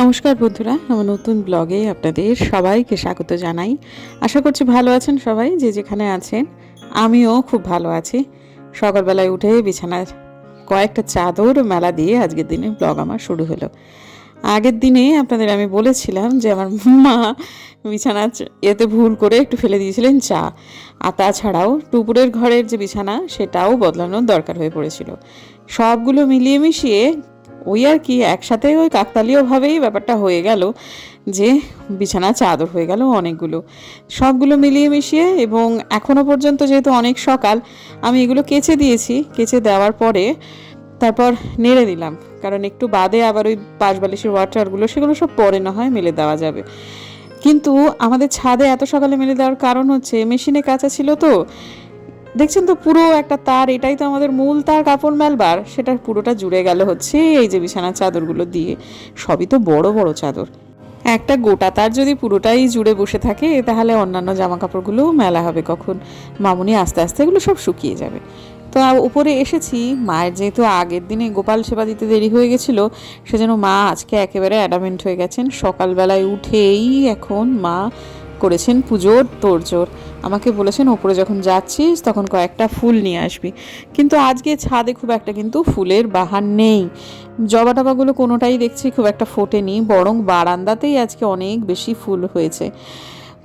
নমস্কার বন্ধুরা, আমার নতুন ব্লগে আপনাদের সবাইকে স্বাগত জানাই। আশা করছি ভালো আছেন সবাই, যে যেখানে আছেন, আমিও খুব ভালো আছি। সকালবেলায় উঠে বিছানার কয়েকটা চাদর মেলা দিয়ে আজকের দিনে ব্লগ আমার শুরু হলো। আগের দিনে আপনাদের আমি বলেছিলাম যে আমার মা বিছানা এতে ভুল করে একটু ফেলে দিয়েছিলেন চা। আর তাছাড়াও টুপুরের ঘরের যে বিছানা, সেটাও বদলানোর দরকার হয়ে পড়েছিল। সবগুলো মিলিয়ে মিশিয়ে ওই আর কি, একসাথে ওই কাকতালীয়ভাবেই ব্যাপারটা হয়ে গেল যে বিছানা চাদর হয়ে গেল অনেকগুলো। সবগুলো মিলিয়ে মিশিয়ে এবং এখনও পর্যন্ত যেহেতু অনেক সকাল, আমি এগুলো কেচে দিয়েছি। কেচে দেওয়ার পরে তারপর নেড়ে দিলাম কারণ একটু বাদে আবার ওই পাশবালিশের ওয়াটারগুলো, সেগুলো সব পরে না হয় মেলে দেওয়া যাবে। কিন্তু আমাদের ছাদে এত সকালে মেলে দেওয়ার কারণ হচ্ছে, মেশিনে কাঁচা ছিল তো দেখছেন তো, পুরো একটা তার, এটাই তো আমাদের মূল তার, কাপড় মেলবার। সেটা পুরোটা জুড়ে গেল হচ্ছে এই যে বিছানার চাদরগুলো দিয়ে। সবই তো বড় বড় চাদর। একটা গোটা তার যদি পুরোটাই জুড়ে বসে থাকে, তাহলে অন্যান্য জামা কাপড়গুলো মেলা হবে কখন? মামুনি আস্তে আস্তে এগুলো সব শুকিয়ে যাবে। তো উপরে এসেছি। মায়ের যেহেতু আগের দিনে গোপাল সেবা দিতে দেরি হয়ে গেছিল, সেজন্য মা আজকে একেবারে অ্যাডামেন্ট হয়ে গেছেন। সকালবেলায় উঠেই এখন মা করেছেন পুজোর তোড়জোড়। আমাকে বলেছেন, ওপরে যখন যাচ্ছিস, তখন কয়েকটা ফুল নিয়ে আসবি। কিন্তু আজকে ছাদে খুব একটা কিন্তু ফুলের বাহার নেই। জবা টবাগুলো কোনোটাই দেখছি খুব একটা ফোটেনি, বরং বারান্দাতেই আজকে অনেক বেশি ফুল হয়েছে।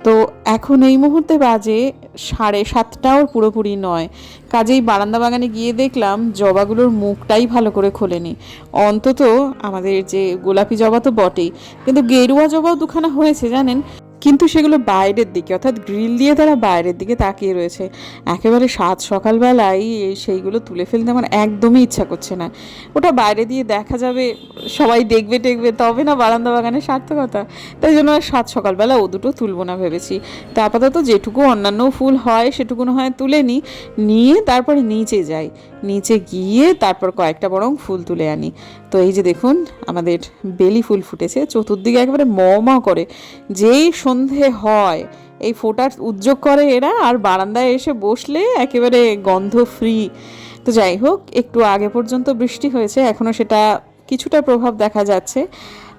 তো এখন এই মুহূর্তে বাজে সাড়ে সাতটাও পুরোপুরি নয়। কাজেই বারান্দা বাগানে গিয়ে দেখলাম জবাগুলোর মুখটাই ভালো করে খোলেনি। অন্তত আমাদের যে গোলাপি জবা তো বটেই। কিন্তু গেরুয়া জবাও দুখানা হয়েছে, জানেন? কিন্তু সেগুলো বাইরের দিকে, অর্থাৎ গ্রিল দিয়ে তারা বাইরের দিকে তাকিয়ে রয়েছে। একেবারে সাত সকালবেলায় সেইগুলো তুলে ফেলতে আমার একদমই ইচ্ছা করছে না। ওটা বাইরে দিয়ে দেখা যাবে, সবাই দেখবে, টেকবে, তবে না বারান্দা বাগানের সার্থকতা। তাই জন্য আর সাত সকালবেলা ও দুটো তুলবো না ভেবেছি। তো আপাতত যেটুকু অন্যান্য ফুল হয় সেটুকুনো হয় তুলে নিই নিয়ে তারপরে নিচে যাই। নিচে গিয়ে তারপর কয়েকটা বরং ফুল তুলে আনি। তো এই যে দেখুন, আমাদের বেলি ফুল ফুটেছে। চতুর্দিকে একেবারে ম করে। যেই সন্ধে হয়, এই ফোটার উদ্যোগ করে এরা আর বারান্দায় এসে বসলে একেবারে গন্ধ ফ্রি তো যাই হোক, একটু আগে পর্যন্ত বৃষ্টি হয়েছে এখনও সেটা কিছুটা প্রভাব দেখা যাচ্ছে।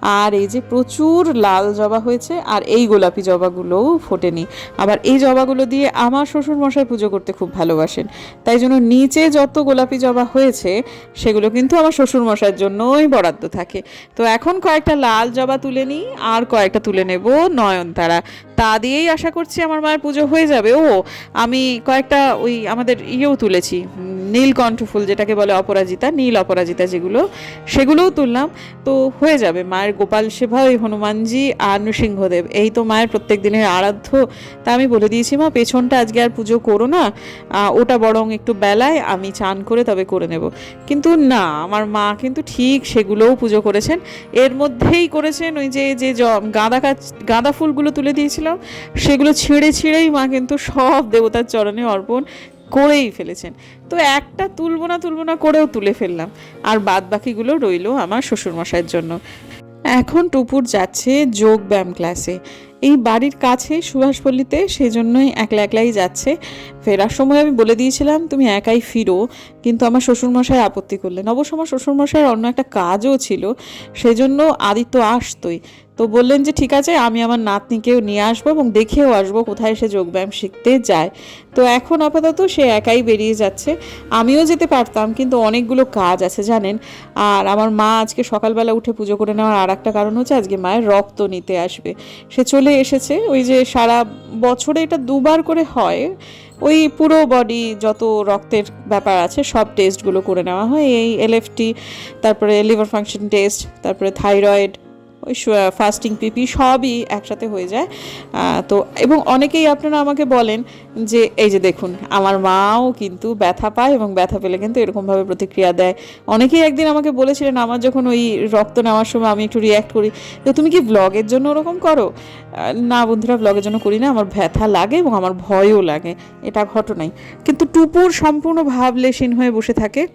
আর এই যে প্রচুর লাল জবা হয়েছে আর এই গোলাপি জবাগুলোও ফোটেনি। আবার এই জবাগুলো দিয়ে আমার শ্বশুর মশাই পুজো করতে খুব ভালোবাসেন। তাই জন্য নিচে যত গোলাপি জবা হয়েছে, সেগুলো কিন্তু আমার শ্বশুর মশাইয়ের জন্যই বরাদ্দ থাকে। তো এখন কয়েকটা লাল জবা তুলে নিই, আর কয়েকটা তুলে নেব নয়নতারা। তা দিয়েই আশা করছি আমার মায়ের পুজো হয়ে যাবে। ও, আমি কয়েকটা ওই আমাদের ইয়েও তুলেছি নীলকণ্ঠ ফুল যেটাকে বলে অপরাজিতা, নীল অপরাজিতা যেগুলো, সেগুলোও তুললাম। তো হয়ে যাবে মায়ের গোপাল সেবা ওই হনুমানজি আর নৃসিংহদেব। এই তো মায়ের প্রত্যেক দিনের আরাধ্য। তা আমি বলে দিয়েছি, মা, পেছনটা আজকে আর পুজো করো না। ওটা বরং একটু বেলায় আমি চান করে তবে করে নেব। কিন্তু না, আমার মা কিন্তু ঠিক সেগুলোও পুজো করেছেন। এর মধ্যেই করেছেন ওই যে যে গাঁদা গাছ গাঁদা ফুলগুলো তুলে দিয়েছিলাম। সেগুলো ছিঁড়ে ছিঁড়েই মা কিন্তু সব দেবতার চরণে অর্পণ করেই ফেলেছেন। তো একটা তুলবো না তুলবো না করেও তুলে ফেললাম। আর বাদ বাকিগুলো রইল আমার শ্বশুরমশাইয়ের জন্য। এখন টুপুর যাচ্ছে যোগ ব্যায়াম ক্লাসে এই বাড়ির কাছে সুভাষপল্লিতে সেই জন্যই একলা একলাই যাচ্ছে। ফেরার সময় আমি বলে দিয়েছিলাম, তুমি একাই ফিরো। কিন্তু আমার শ্বশুরমশাই আপত্তি করলেন। অবশ্য আমার শ্বশুরমশাইয়ের অন্য একটা কাজও ছিল, সেজন্য আদিত্য আসতোই। তো বললেন যে, ঠিক আছে, আমি আমার নাতনিকেও নিয়ে আসব এবং দেখেও আসব কোথায় সে যোগব্যায়াম শিখতে যায়। তো এখন আপাতত সে একাই বেরিয়ে যাচ্ছে। আমিও যেতে পারতাম, কিন্তু অনেকগুলো কাজ আছে, জানেন? আর আমার মা আজকে সকালবেলা উঠে পুজো করে নেওয়ার আর একটা কারণ হচ্ছে, আজকে মায়ের রক্ত নিতে আসবে। সে চলে এসেছে, ওই যে সারা বছরে এটা দুবার করে হয়, ওই পুরো বডি যত রক্তের ব্যাপার আছে, সব টেস্টগুলো করে নেওয়া হয়। এই এলএফটি তারপরে লিভার ফাংশন টেস্ট তারপরে থাইরয়েড ওই ফাস্টিং পিপি সবই একসাথে হয়ে যায়। তো, এবং অনেকেই আপনারা আমাকে বলেন যে, এই যে দেখুন, আমার মাও কিন্তু ব্যথা পায় এবং ব্যথা পেলে কিন্তু এরকমভাবে প্রতিক্রিয়া দেয়। অনেকেই একদিন আমাকে বলেছিলেন, আমার যখন ওই রক্ত নেওয়ার সময় আমি একটু রিয়্যাক্ট করি। তো তুমি কি ব্লগের জন্য ওরকম করো? না বন্ধুরা ব্লগের জন্য করি না, আমার ব্যথা লাগে এবং আমার ভয়ও লাগে। এটা ঘটনাই। কিন্তু টুপুর সম্পূর্ণ ভাবলেশীন হয়ে বসে থাকে।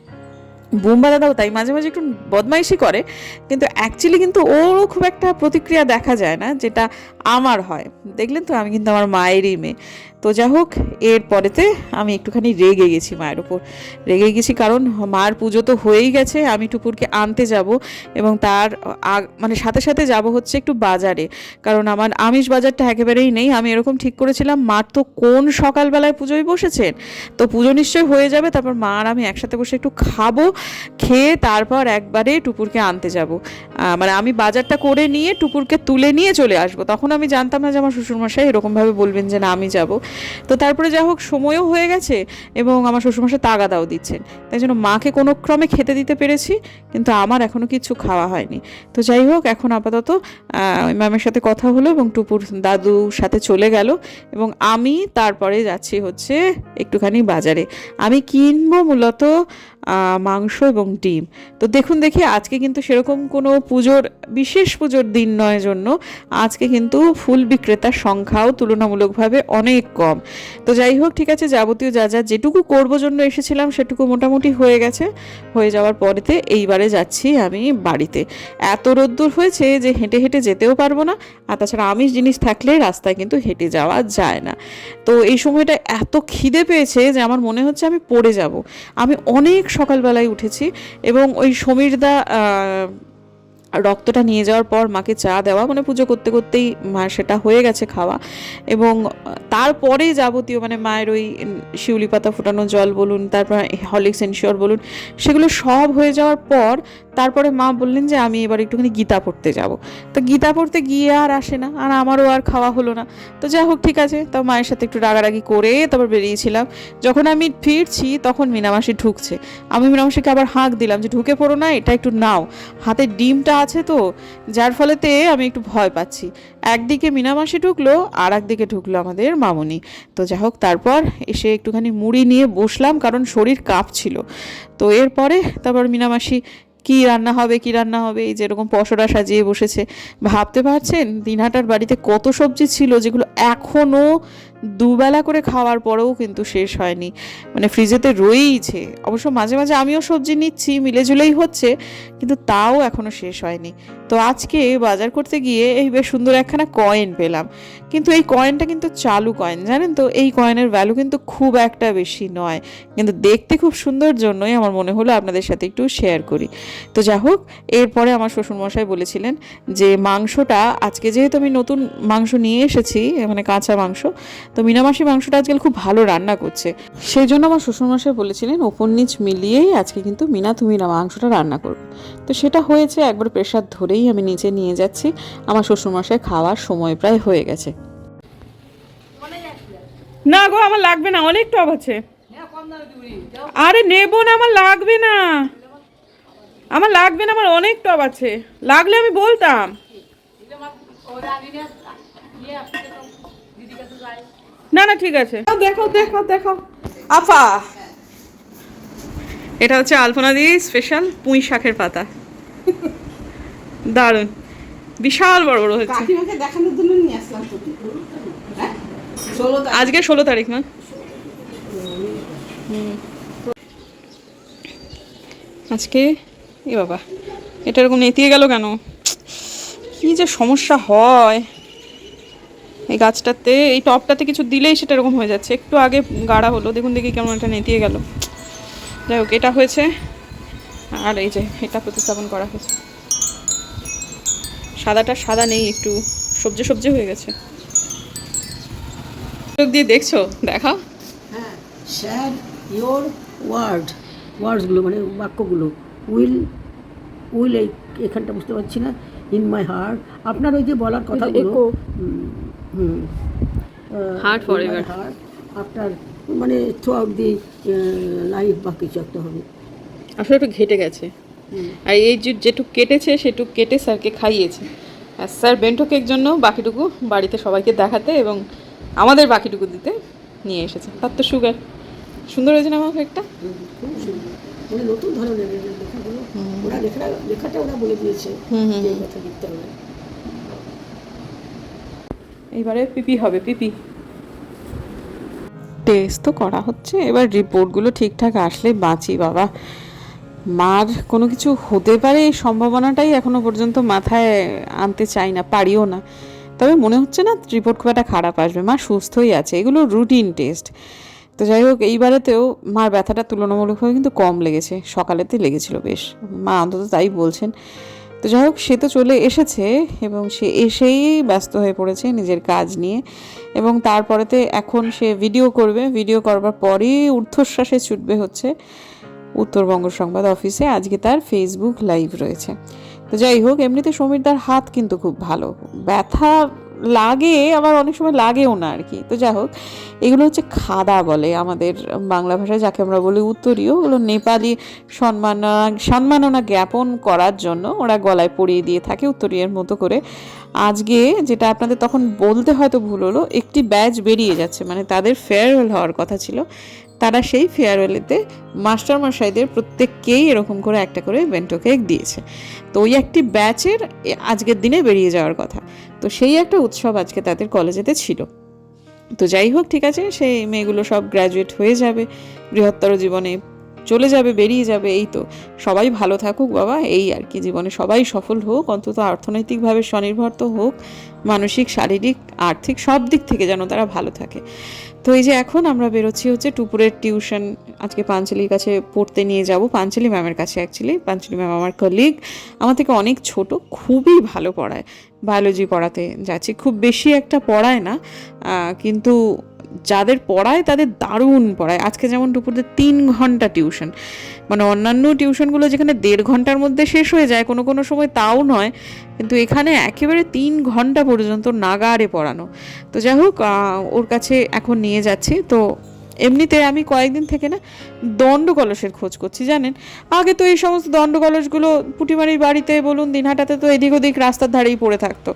বুম্বা দাদাও তাই মাঝে মাঝে একটু বদমাইশি করে, কিন্তু অ্যাকচুয়ালি কিন্তু ওরও খুব একটা প্রতিক্রিয়া দেখা যায় না, যেটা আমার হয়। দেখলেন তো আমি কিন্তু আমার মায়েরই মেয়ে। তো যাই হোক, এর পরেতে আমি একটুখানি রেগে গেছি মায়ের ওপর রেগে গেছি কারণ মার পুজো তো হয়েই গেছে, আমি টুকুরকে আনতে যাব এবং তার মানে সাথে সাথে যাব হচ্ছে একটু বাজারে। কারণ আমার আমিষ বাজারটা একেবারেই নেই, আমি এরকম ঠিক করেছিলাম, মার তো কোন সকালবেলায় পুজোয় বসেছেন? তো পুজো নিশ্চয়ই হয়ে যাবে, তারপর মা আর আমি একসাথে বসে একটু খাব, খেয়ে তারপর একবারে টুকুরকে আনতে যাব। মানে আমি বাজারটা করে নিয়ে টুকুরকে তুলে নিয়ে চলে আসব। তখন আমি জানতাম না যে আমার শ্বশুরমশাই এরকমভাবে বলবেন যে না, আমি যাব। তো তারপরে যা হোক, সময়ও হয়ে গেছে এবং আমার শ্বশুরমশাই তাগাদাও দিচ্ছেন। তাই জন্য মাকে কোনো ক্রমে খেতে দিতে পেরেছি, কিন্তু আমার এখনও কিছু খাওয়া হয়নি। তো যাই হোক, এখন আপাতত ম্যামের সাথে কথা হলো এবং টুপুর দাদু সাথে চলে গেল এবং আমি তারপরে যাচ্ছি হচ্ছে একটুখানি বাজারে। আমি কিনবো মূলত মাংস এবং ডিম। তো দেখুন দেখি, আজকে কিন্তু সেরকম কোনো পুজোর, বিশেষ পুজোর দিন নয় জন্য, আজকে কিন্তু ফুল বিক্রেতার সংখ্যাও তুলনামূলকভাবে অনেক কম। তো যাই হোক, ঠিক আছে, যাবতীয় যা যা যেটুকু করব জন্য এসেছিলাম, সেটুকু মোটামুটি হয়ে গেছে। হয়ে যাওয়ার পরেতে এইবারে যাচ্ছি আমি বাড়িতে। এত রোদ্দুর হয়েছে যে হেঁটে হেঁটে যেতেও পারব না, আর তাছাড়া আমিষ জিনিস থাকলে রাস্তায় কিন্তু হেঁটে যাওয়া যায় না। তো এই সময়টা এত খিদে পেয়েছে যে আমার মনে হচ্ছে আমি পড়ে যাব। আমি অনেক সকালবেলায় উঠেছি এবং ওই সমীরদা রক্তটা নিয়ে যাওয়ার পর মাকে চা দেওয়া মানে পুজো করতে করতেই মা সেটা হয়ে গেছে খাওয়া এবং তারপরে যাবতীয় মানে মায়ের ওই শিউলি পাতা ফোটানো জল বলুন, তারপর হলিক্স এনশিওর বলুন, সেগুলো সব হয়ে যাওয়ার পর তারপরে মা বললেন যে আমি এবার একটুখানি গীতা পড়তে যাব। তো গীতা পড়তে গিয়ে আর আসে না, আর আমারও আর খাওয়া হলো না। তো যাই হোক, ঠিক আছে। তো মায়ের সাথে একটু রাগারাগি করে তারপর বেরিয়েছিলাম। যখন আমি ফিরছি, তখন মিনামাসি ঢুকছে। আমি মিনামাসিকে আবার হাঁক দিলাম যে, ঢুকে পড়ো না, এটা একটু নাও। হাতে ডিমটা আছে তো, যার ফলেতে আমি একটু ভয় পাচ্ছি। একদিকে মিনামাসি ঢুকলো, আর একদিকে ঢুকলো আমাদের মামুনি। তো যাই হোক, তারপর এসে একটুখানি মুড়ি নিয়ে বসলাম, কারণ শরীর কাঁপছিল। তো এরপরে তারপর মিনামাসি কি রান্না হবে, কি রান্না হবে, এই যেরকম পসরা সাজিয়ে বসেছে। ভাবতে পারছেন? দিনহাটার বাড়িতে কত সবজি ছিল যেগুলো এখনও দুবেলা করে খাওয়ার পরেও কিন্তু শেষ হয়নি। মানে ফ্রিজেতে রয়েইছে। অবশ্য মাঝে মাঝে আমিও সবজি নিচ্ছি, মিলেজুলেই হচ্ছে, কিন্তু তাও এখনও শেষ হয়নি। তো আজকে বাজার করতে গিয়ে এই বেশ সুন্দর একখানা কয়েন পেলাম। কিন্তু এই কয়েনটা কিন্তু চালু কয়েন জানেন তো? এই কয়েনের ভ্যালু কিন্তু খুব একটা বেশি নয়। কিন্তু দেখতে খুব সুন্দর জন্যই আমার মনে হলো আপনাদের সাথে একটু শেয়ার করি। তো যা হোক, এরপরে আমার শ্বশুরমশাই বলেছিলেন যে, মাংসটা, আজকে যেহেতু আমি নতুন মাংস নিয়ে এসেছি মানে কাঁচা মাংস তো মিনামাসি মাংসটা আজকাল খুব ভালো রান্না করছে। সেই জন্য আমার শ্বশুরমশাই বলেছিলেন, ওপর নিচ মিলিয়েই আজকে কিন্তু মিনা তুমি না মাংসটা রান্না করবে। তো সেটা হয়েছে, একবার প্রেশার ধরেই আমি নিচে নিয়ে যাচ্ছি। আমার শ্বশুরমশাই খাওয়ার সময় প্রায় হয়ে গেছে। না গো, আমার লাগবে না, অনেক টব আছে। আরে নেব না, আমার লাগবে না। আমার লাগবে না, আমার অনেক টব আছে। লাগলে আমি বলতাম। না না ঠিক আছে। দেখো দেখো দেখো। আফা এটা হচ্ছে আলপনা দি স্পেশাল পুঁই শাকের পাতা। দারুণ। বিশাল বড় বড় হচ্ছে। দেখানোর জন্য নিয়ে আসলাম হ্যাঁ? আজকে ষোলো তারিখ না। আজকে এ বাবা এটা এরকম নেতিয়ে গেল কেন? কি যে সমস্যা হয়। এই গাছটাতে এই টপটাতে কিছু দিলেই সেটা এরকম হয়ে যাচ্ছে। একটু আগে গাড়া হলো দেখুন দেখি কেমন একটা নেতিয়ে গেল। যাই হোক এটা হয়েছে। আর এই যে এটা প্রতিস্থাপন করা হয়েছে। সাদাটা সাদা নেই একটু সবজি সবজি হয়ে গেছে। চোখ দিয়ে দেখছ? দেখা হ্যাঁ ইয়োর ওয়ার্ড ওয়ার্ডসগুলো মানে বাক্যগুলো। উইল উইল এই এখানটা বুঝতে পারছি না। ইন মাই হার্ট আপনার ওই যে বলার কথাগুলো হুম। Heart forever. হার্ট আপনার মানে থ্রু আউট দি লাইফ বা কিছু একটা হবে। আসলে একটু ঘেটে গেছে। আর এই যে যেটুক কেটেছে সেটুক কেটে স্যারকে খাইয়েছে। আর স্যার বেন্টো কেক জন্য বাকিটুকু বাড়িতে সবাইকে দেখাতে এবং আমাদের বাকিটুকু দিতে নিয়ে এসেছে। তার তো সুগার সুন্দর হয়েছে না আমার সুন্দর। মানে নতুন ধরনের লেখাগুলো। ওরা লেখা লেখাটা ওরা বলে দিয়েছে হুম, এই কথা লিখতে হবে। এইবারে পিপি হবে, পিপি। টেস্ট তো করা হচ্ছে, এবার রিপোর্টগুলো ঠিকঠাক আসলে বাঁচি, বাবা। মার কোনো কিছু হতে পারে এই সম্ভাবনাটাই এখনও পর্যন্ত মাথায় আনতে চাই না, পারিও না। তবে মনে হচ্ছে না রিপোর্ট খুব একটা খারাপ আসবে। মা সুস্থই আছে, এগুলো রুটিন টেস্ট তো যাই হোক, এইবারেতেও মার ব্যথাটা তুলনামূলকভাবে কিন্তু কম লেগেছে, সকালেতে লেগেছিল বেশ। মা অন্তত তাই বলছেন। তো যাই হোক, সে তো চলে এসেছে এবং সে এসেই ব্যস্ত হয়ে পড়েছে নিজের কাজ নিয়ে। এবং তারপরেতে এখন সে ভিডিও করবে। ভিডিও করবার পরেই ঊর্ধ্বশ্বাসে ছুটবে হচ্ছে উত্তরবঙ্গ সংবাদ অফিসে আজকে তার ফেসবুক লাইভ রয়েছে। তো যাই হোক, এমনিতে সমীরদার হাত কিন্তু খুব ভালো। ব্যথা লাগে, আবার অনেক সময় লাগেও না আর কি তো যাই হোক, এগুলো হচ্ছে খাদা বলে আমাদের বাংলা ভাষায়, যাকে আমরা বলি উত্তরীয়। ওগুলো নেপালি সম্মাননা সম্মাননা জ্ঞাপন করার জন্য ওরা গলায় পরিয়ে দিয়ে থাকে উত্তরীয়ের মতো করে। আজকে যেটা আপনাদের তখন বলতে হয়তো ভুল হলো, একটি ব্যাচ বেরিয়ে যাচ্ছে মানে তাদের ফেয়ারওয়েল হওয়ার কথা ছিল। তারা সেই ফেয়ারওয়েলেতে মাস্টারমশাইদের প্রত্যেককেই এরকম করে একটা করে বেন্টো কেক দিয়েছে। তো ওই একটি ব্যাচের আজকের দিনে বেরিয়ে যাওয়ার কথা। তো সেই একটা উৎসব আজকে তাদের কলেজেতে ছিল। তো যাই হোক, ঠিক আছে, সেই মেয়েগুলো সব গ্র্যাজুয়েট হয়ে যাবে, বৃহত্তর জীবনে চলে যাবে, বেরিয়ে যাবে, এই তো। সবাই ভালো থাকুক বাবা, এই আর কি, জীবনে সবাই সফল হোক, অন্তত অর্থনৈতিকভাবে স্বনির্ভর তো হোক, মানসিক, শারীরিক, আর্থিক সব দিক থেকে যেন তারা ভালো থাকে। তো এই যে এখন আমরা বেরোচ্ছি হচ্ছে টুপুরের টিউশন। আজকে পাঞ্চলির কাছে পড়তে নিয়ে যাব। পাঞ্চলি ম্যামের কাছে অ্যাকচুয়ালি পাঞ্চলি ম্যাম আমার কলিগ আমার থেকে অনেক ছোট, খুবই ভালো পড়ায়। বায়োলজি পড়াতে যাচ্ছি। খুব বেশি একটা পড়ায় না কিন্তু যাদের পড়ায় তাদের দারুণ পড়ায়। আজকে যেমন দুপুরে তিন ঘণ্টা টিউশন। মানে অন্যান্য টিউশনগুলো যেখানে দেড় ঘণ্টার মধ্যে শেষ হয়ে যায়, কোনো কোনো সময় তাও নয়, কিন্তু এখানে একেবারে তিন ঘণ্টা পর্যন্ত নাগারে পড়ানো। তো যাই হোক ওর কাছে এখন নিয়ে যাচ্ছি। তো এমনিতে আমি কয়েকদিন থেকে না দণ্ড কলসের খোঁজ করছি, জানেন? আগে তো এই সমস্ত দণ্ড কলসগুলো পুটিমারির বাড়িতে বলুন, দিনহাটাতে তো এদিক ওদিক রাস্তার ধারেই পড়ে থাকতো।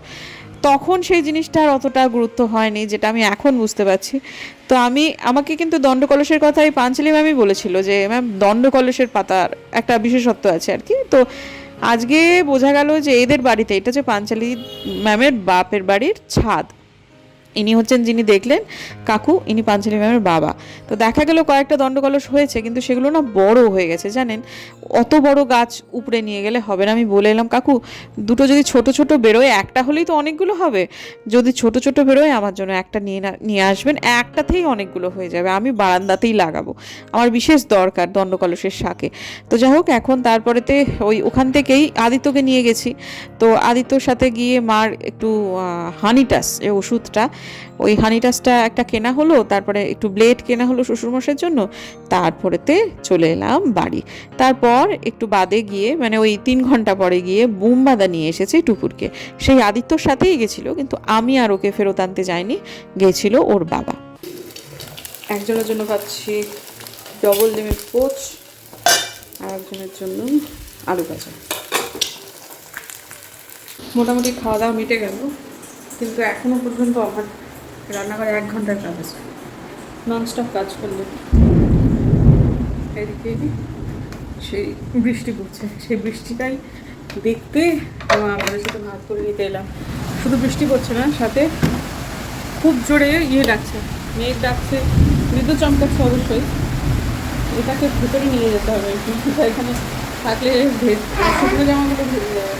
তখন সেই জিনিসটা আর অতটা গুরুত্ব হয়নি, যেটা আমি এখন বুঝতে পারছি। তো আমি, আমাকে কিন্তু দণ্ড কলসের কথাই পাঞ্চালি ম্যামই বলেছিল যে, ম্যাম দণ্ড কলসের পাতার একটা বিশেষত্ব আছে আর কি। তো আজকে বোঝা গেল যে এদের বাড়িতে, এটা যে পাঞ্চালি ম্যামের বাপের বাড়ির ছাদ ইনি হচ্ছেন যিনি দেখলেন কাকু, ইনি পাঞ্চালি ম্যামের বাবা। তো দেখা গেল কয়েকটা দণ্ডকলস হয়েছে, কিন্তু সেগুলো না বড় হয়ে গেছে, জানেন? অত বড় গাছ উপরে নিয়ে গেলে হবে না। আমি বলে এলাম, কাকু, দুটো যদি ছোট ছোট বেরোয়, একটা হলেই তো অনেকগুলো হবে। যদি ছোট ছোট বেরোয়, আমার জন্য একটা নিয়ে না, নিয়ে আসবেন, একটাতেই অনেকগুলো হয়ে যাবে। আমি বারান্দাতেই লাগাবো। আমার বিশেষ দরকার দণ্ডকলসের শাকে। তো যাই হোক, এখন তারপরেতে ওই ওখান থেকেই আদিত্যকে নিয়ে গেছি। তো আদিত্যর সাথে গিয়ে মার একটু হানিটাস এই ওষুধটা ওই হানি হানিটাসটা একটা কেনা হলো, তারপরে একটু ব্লেড কেনা হলো শ্বশুরমশাইয়ের জন্য, তারপরেতে চলে এলাম বাড়ি। তারপর একটু বাদে গিয়ে মানে ওই তিন ঘণ্টা পরে গিয়ে বুমবাদা নিয়ে এসেছে টুপুরকে সেই আদিত্যর সাথেই গেছিল, কিন্তু আমি আর ওকে ফেরত আনতে যাইনি, গেছিল ওর বাবা। একজনের জন্য পাচ্ছি ডবল ডিমের পোচ, আর একজনের জন্য আলু ভাজা। মোটামুটি খাওয়া দাওয়া মিটে গেল। কিন্তু এখনও পর্যন্ত আমার রান্নাঘরে এক ঘণ্টার কাজ আছে। ননস্টপ কাজ করলে এদিকে সেই বৃষ্টি পড়ছে। সেই বৃষ্টিটাই দেখতে আমাদের সাথে ভাগ করে নিতে এলাম। শুধু বৃষ্টি পড়ছে না, সাথে খুব জোরে ইয়ে ডাকছে, মেঘ ডাকছে বিদ্যুৎ চমকাচ্ছে অবশ্যই। এটাকে ভেতরে নিয়ে যেতে হবে এখানে থাকলে শুকনো জামাগুলো ভেজে যাবে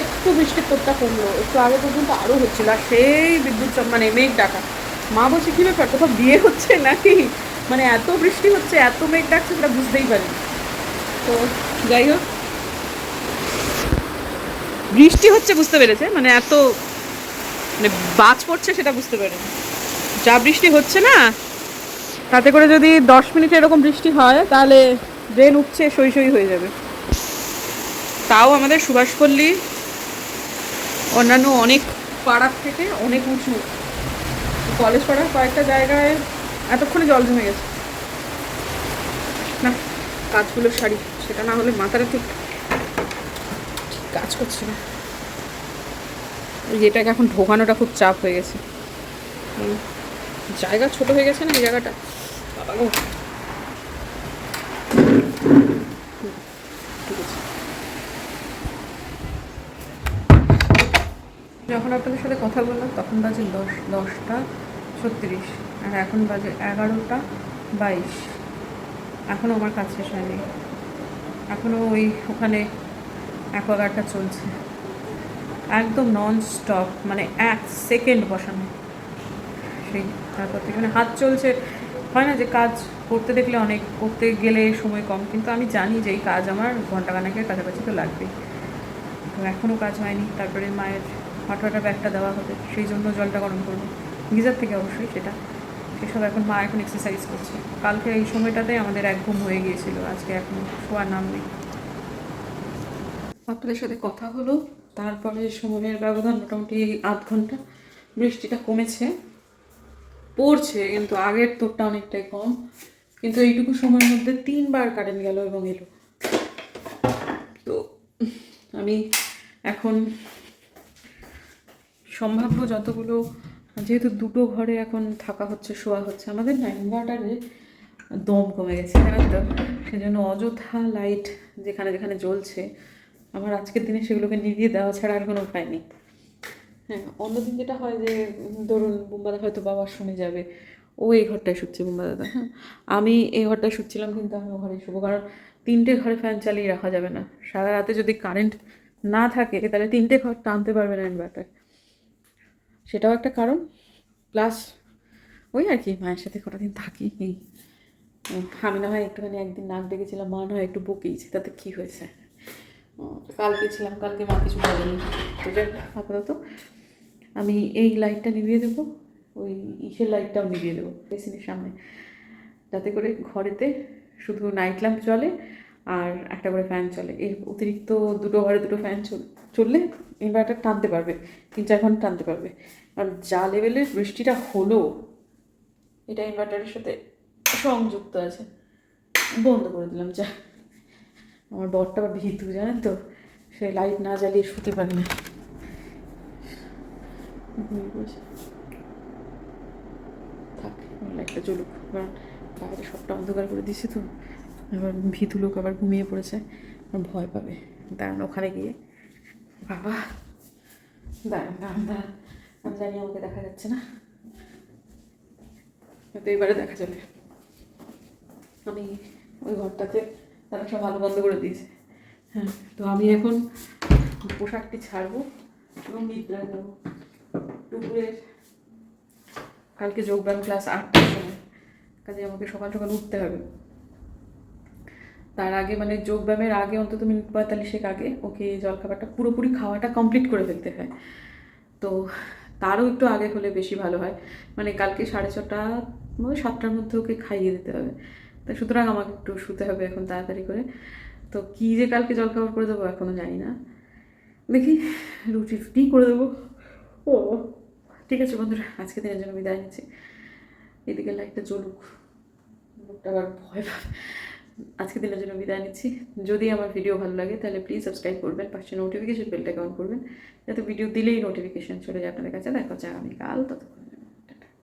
একটু বৃষ্টির তোপটা কমলো, একটু আগে পর্যন্ত আরও হচ্ছিল, আর সেই বিদ্যুৎ মানে মেঘ ডাকা। মা বলছে, কী ব্যাপার, কোথাও বিয়ে হচ্ছে নাকি? মানে এত বৃষ্টি হচ্ছে, এত মেঘ ডাকছে সেটা বুঝতেই পারি তো যাই হোক। বৃষ্টি হচ্ছে, বুঝতে পেরেছে? মানে এত মানে বাজ পড়ছে সেটা বুঝতে পারে যা বৃষ্টি হচ্ছে না, তাতে করে যদি দশ মিনিটে এরকম বৃষ্টি হয়, তাহলে ড্রেন উঠছে সই সই হয়ে যাবে। তাও আমাদের সুভাষপল্লী অন্যান্য অনেক পাড়ার থেকে অনেক উঁচু। কলেজ পাড়ার কয়েকটা জায়গায় এতক্ষণে জল জমে গেছে। না, কাজগুলো সারি, সেটা না হলে মাথাটা ঠিক কাজ করছে না। যেটাকে এখন ঢোকানোটা খুব চাপ হয়ে গেছে। জায়গা ছোট হয়ে গেছে না এই জায়গাটা? বাবা গো হুম, ঠিক আছে যখন আপনাদের সাথে কথা বললাম, তখন বাজে দশ, দশটা ছত্রিশ, আর এখন বাজে এগারোটা বাইশ। এখনও আমার কাজ শেষ হয়নি। এখনও ওই ওখানে অ্যাকোয়াগার্ডটা চলছে। একদম নন স্টপ মানে এক সেকেন্ড বসানো। সেই, তারপর থেকে মানে হাত চলছে। হয় না যে কাজ করতে দেখলে অনেক, করতে গেলে সময় কম, কিন্তু আমি জানি যে এই কাজ আমার ঘণ্টা ঘন্টাখানেকের কাছাকাছি তো লাগবে তো এখনও কাজ হয়নি, তারপরে মায়ের হট ব্যাগটা দেওয়া হবে, সেই জন্য জলটা গরম করব। গিজার থেকে অবশ্যই সেটা। সেসব এখন মা এখন এক্সারসাইজ করছে। কালকে এই সময়টাতে আমাদের এক ঘুম হয়ে গিয়েছিল, আজকে এখন শোয়ার নাম নেই। আপনাদের সাথে কথা হলো, তারপরে সময়ের ব্যবধান মোটামুটি আধ ঘণ্টা। বৃষ্টিটা কমেছে, পড়ছে, কিন্তু আগের তোরটা অনেকটাই কম। কিন্তু এইটুকু সময়ের মধ্যে তিনবার কারেন্ট গেল এবং এলো। তো, আমি এখন সম্ভাব্য যতগুলো, যেহেতু দুটো ঘরে এখন থাকা হচ্ছে, শোয়া হচ্ছে, আমাদের না ইনভার্টারে দম কমে গেছে, জানেন তো? সেজন্য অযথা লাইট যেখানে যেখানে জ্বলছে আমার আজকের দিনে সেগুলোকে নিভিয়ে দেওয়া ছাড়া আর কোনো উপায় নেই। হ্যাঁ অন্যদিন যেটা হয় যে, ধরুন বুম্বাদা হয়তো বাবার শুনে যাবে, ও এই ঘরটায় শুচ্ছে বুম্বা দাদা। হ্যাঁ আমি এই ঘরটায় শুচ্ছিলাম কিন্তু আমি ঘরে শুবো, কারণ তিনটে ঘরে ফ্যান চালিয়ে রাখা যাবে না। সারা রাতে যদি কারেন্ট না থাকে, তাহলে তিনটে ঘর টানতে পারবে না ইনভার্টার সেটাও একটা কারণ। প্লাস ওই আর কি, মায়ের সাথে কটা দিন থাকি আমি না হয় একটুখানি একদিন নাক ডেকেছিলাম, মা না হয় একটু বকেইছে তাতে কী হয়েছে? কালকে ছিলাম, কালকে মা কিছু বলেনি। আপাতত আমি এই লাইটটা নিভিয়ে দেবো, ওই ইসের লাইটটাও নিভিয়ে দেবো। বেসিনের সামনে। যাতে করে ঘরেতে শুধু নাইট ল্যাম্প চলে আর একটা করে ফ্যান চলে। এর অতিরিক্ত দুটো ঘরে দুটো ফ্যান চললে ইনভার্টার টানতে পারবে, তিন চার ঘণ্টা টানতে পারবে। আর যা লেভেলের বৃষ্টিটা হলো, এটা ইনভার্টারের সাথে সংযুক্ত আছে। বন্ধ করে দিলাম, যা। আমার বরটা আবার ভীতু জানেন তো? সে লাইট না জ্বালিয়ে শুতে পারে না। থাক লাইটটা জ্বলুক। কারণ বাইরে সবটা অন্ধকার করে দিছি তো। এবার ভীতু লোক আবার ঘুমিয়ে পড়েছে ভয় পাবে। দাঁড়ান ওখানে গিয়ে। বাবা, দাঁড়ান দাঁড়ান দাঁড়ান। আমি জানি আমাকে দেখা যাচ্ছে না। হয়তো এবারে দেখা যাবে। আমি ওই ঘরটাতে তারা সব আলো বন্ধ করে দিয়েছে। হ্যাঁ তো আমি এখন পোশাকটি ছাড়বো এবং নিদ্রায় যাব দুপুরের কালকে যোগব্যায়াম ক্লাস আটটার সময়। কাজে আমাকে সকাল সকাল উঠতে হবে। তার আগে মানে যোগব্যায়ামের আগে অন্তত মিনিট পঁয়তাল্লিশেক আগে ওকে জলখাবারটা পুরোপুরি খাওয়াটা কমপ্লিট করে ফেলতে হয়। তো তারও একটু আগে হলে বেশি ভালো হয়। মানে কালকে সাড়ে ছটা মানে সাতটার মধ্যে ওকে খাইয়ে দিতে হবে। তা সুতরাং আমাকে একটু শুতে হবে এখন তাড়াতাড়ি করে। তো কী যে কালকে জলখাবার করে দেবো এখনও জানি না। দেখি রুটি ফুটি করে দেবো। ও, ঠিক আছে বন্ধুরা আজকে দিনের জন্য বিদায় নিচ্ছি। এদিকে লাইটটা জ্বলুক। আবার ভয় পাবে। আজকে দিনের জন্য বিদায় নিচ্ছি। যদি আমার ভিডিও ভালো লাগে, তাহলে প্লিজ সাবস্ক্রাইব করবেন, পাশে নোটিফিকেশন বেলটাকে অন করবেন। যাতে ভিডিও দিলেই নোটিফিকেশন চলে যায় আপনাদের কাছে। দেখা হচ্ছে আগামীকাল। ততক্ষণ